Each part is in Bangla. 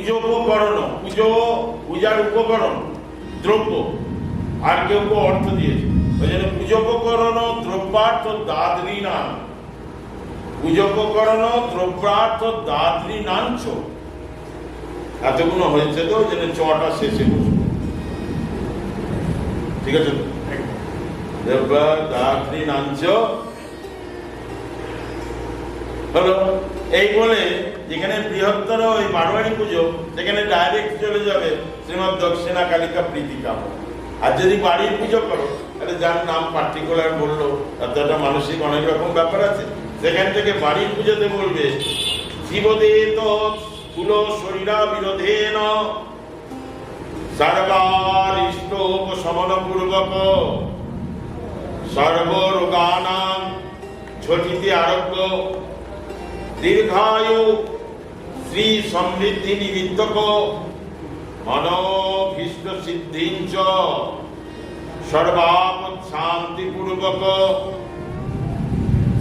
পুজো উপকরণ, পুজো, পূজার উপকরণ, দ্রব্য। আর কেউ কেউ অর্থ দিয়েছে। ওই জন্য পুজো উপকরণ, দ্রব্যার্থ দাদরি নাম পুজো উপকরণ, দ্রব্যার্থ দাদরি নাঞ্চ এতগুলো হয়েছে তো জন্য চটা শেষে বসবো। ঠিক আছে তো? দ্রব্যা দাদরি নাঞ্চ হলো, এই বলে যেখানে বৃহত্তর ওই বারোয়ারি পুজো সেখানে ডাইরেক্ট চলে যাবে শ্রীমৎ দক্ষিণা কালিকা প্রীতিকাম আর যদি বাড়ির পুজো করো, তাহলে যার নাম পার্টিকুলার বলল, তার তো একটা মানসিক অনেক রকম ব্যাপার আছে। সেখান থেকে বাড়ির পুজোতে বলবে জীবদেত কুল শরীরা বিরোধেন। সর্বার ইষ্ট উপশমন পূর্বক সর্বরোগানাম ঝটিতে আরোগ্য। দীর্ঘায়ু শ্রী সমৃদ্ধি নিমিত্তক মনোভীষ্ট সিদ্ধিঞ্চ সর্বাপদ শান্তি পূর্বক।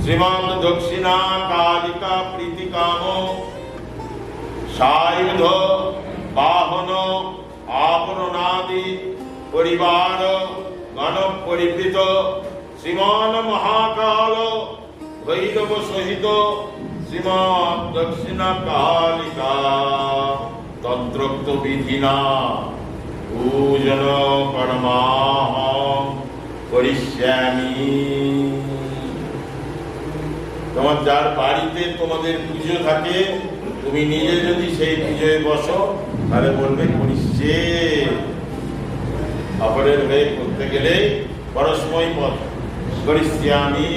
শ্রীমদ দক্ষিণা কালিকা প্রীতিকাম সায়ুধ বাহন আবরণাদি পরিবার গণ পরিবৃত। শ্রীমান মহাকাল ভৈরব সহিত শ্রীমৎ দক্ষিণা কালিকা তন্ত্রোক্ত বিধিনা পূজন করিষ্যামি তোমার যার বাড়িতে তোমাদের পুজো থাকে, তুমি নিজে যদি সেই পুজোয় বসো, তাহলে বলবে করিষ্যে অপরের হয়ে করতে গেলে পরস্ময় পথ। করিষ্যামি